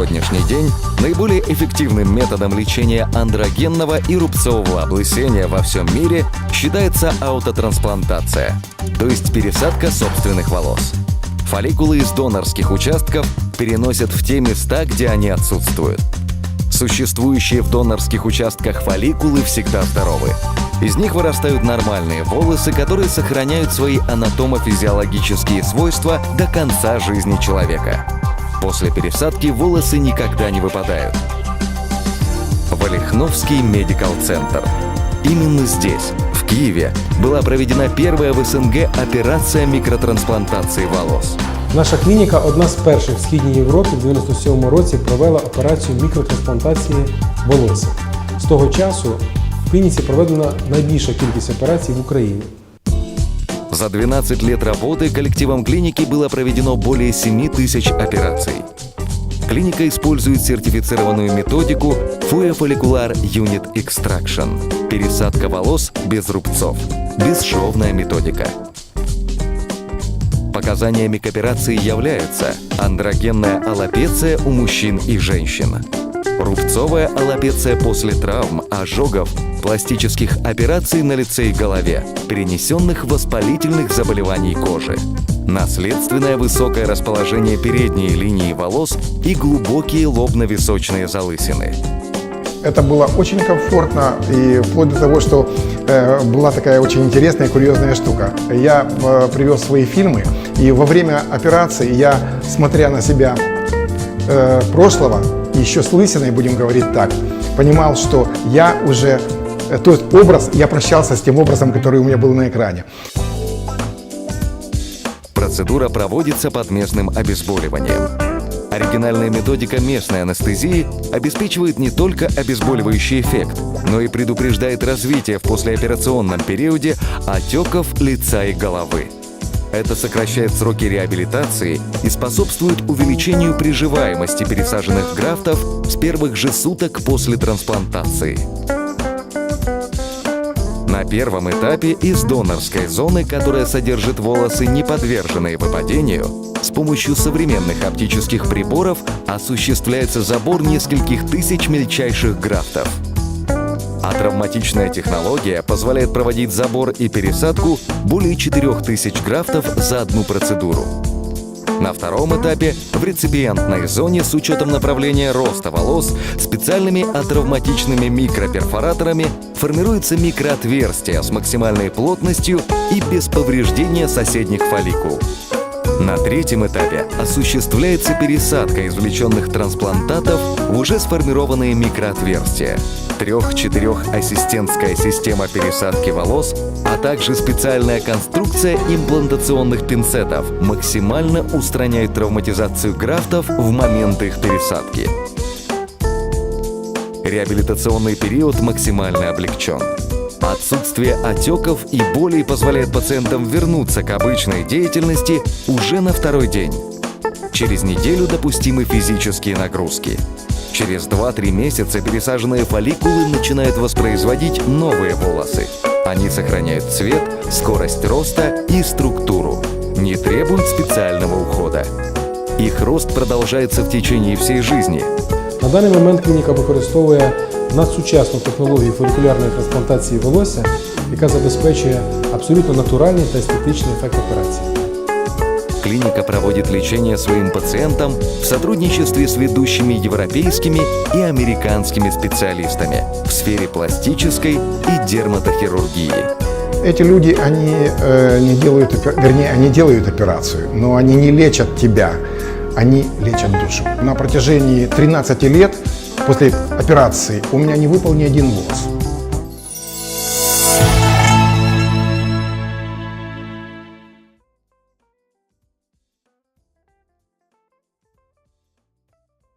сегодняшний день наиболее эффективным методом лечения андрогенного и рубцового облысения во всем мире считается аутотрансплантация, то есть пересадка собственных волос. Фолликулы из донорских участков переносят в те места, где они отсутствуют. Существующие в донорских участках фолликулы всегда здоровы. Из них вырастают нормальные волосы, которые сохраняют свои анатомофизиологические свойства до конца жизни человека. После пересадки волосы никогда не выпадают. Валихновский медикал центр. Именно здесь, в Киеве, была проведена первая в СНГ операция микротрансплантации волос. Наша клініка одна з перших в східній Європі в 97-му році провела операцію мікротрансплантації волосся. З того часу в клініці проведена найбільша кількість операцій в Україні. За 12 лет работы коллективом клиники было проведено более 7 тысяч операций. Клиника использует сертифицированную методику FUE Follicular Unit Extraction – пересадка волос без рубцов, бесшовная методика. Показаниями к операции являются андрогенная аллопеция у мужчин и женщин, рубцовая аллопеция после травм, ожогов, пластических операций на лице и голове, перенесенных воспалительных заболеваний кожи, наследственное высокое расположение передней линии волос и глубокие лобно-височные залысины. Это было очень комфортно и вплоть до того, что э, была такая очень интересная и курьезная штука. Я э, привез свои фильмы, и во время операции я, смотря на себя э, прошлого, еще с лысиной, будем говорить так, понимал, что я уже, э, то есть образ, я прощался с тем образом, который у меня был на экране. Процедура проводится под местным обезболиванием. Оригинальная методика местной анестезии обеспечивает не только обезболивающий эффект, но и предупреждает развитие в послеоперационном периоде отеков лица и головы. Это сокращает сроки реабилитации и способствует увеличению приживаемости пересаженных графтов с первых же суток после трансплантации. На первом этапе из донорской зоны, которая содержит волосы, не подверженные выпадению, с помощью современных оптических приборов осуществляется забор нескольких тысяч мельчайших графтов. А травматичная технология позволяет проводить забор и пересадку более 4000 графтов за одну процедуру. На втором этапе в реципиентной зоне с учетом направления роста волос специальными атравматичными микроперфораторами формируется микроотверстие с максимальной плотностью и без повреждения соседних фолликул. На третьем этапе осуществляется пересадка извлеченных трансплантатов в уже сформированные микроотверстия. Трех-четырех ассистентская система пересадки волос, а также специальная конструкция имплантационных пинцетов максимально устраняют травматизацию графтов в момент их пересадки. Реабилитационный период максимально облегчен. Отсутствие отеков и болей позволяет пациентам вернуться к обычной деятельности уже на второй день. Через неделю допустимы физические нагрузки. Через 2-3 месяца пересаженные фолликулы начинают воспроизводить новые волосы. Они сохраняют цвет, скорость роста и структуру. Не требуют специального ухода. Их рост продолжается в течение всей жизни. На даний момент клініка використовує надсучасну технологію фолікулярної трансплантації волосся, яка забезпечує абсолютно натуральний та естетичний ефект операції. Клиника проводит лечение своим пациентам в сотрудничестве с ведущими европейскими и американскими специалистами в сфере пластической и дерматохирургии. Эти люди, они э, не делают, опе- вернее, они делают операцию, но они не лечат тебя, они лечат душу. На протяжении 13 лет после операции у меня не выпал ни один волос.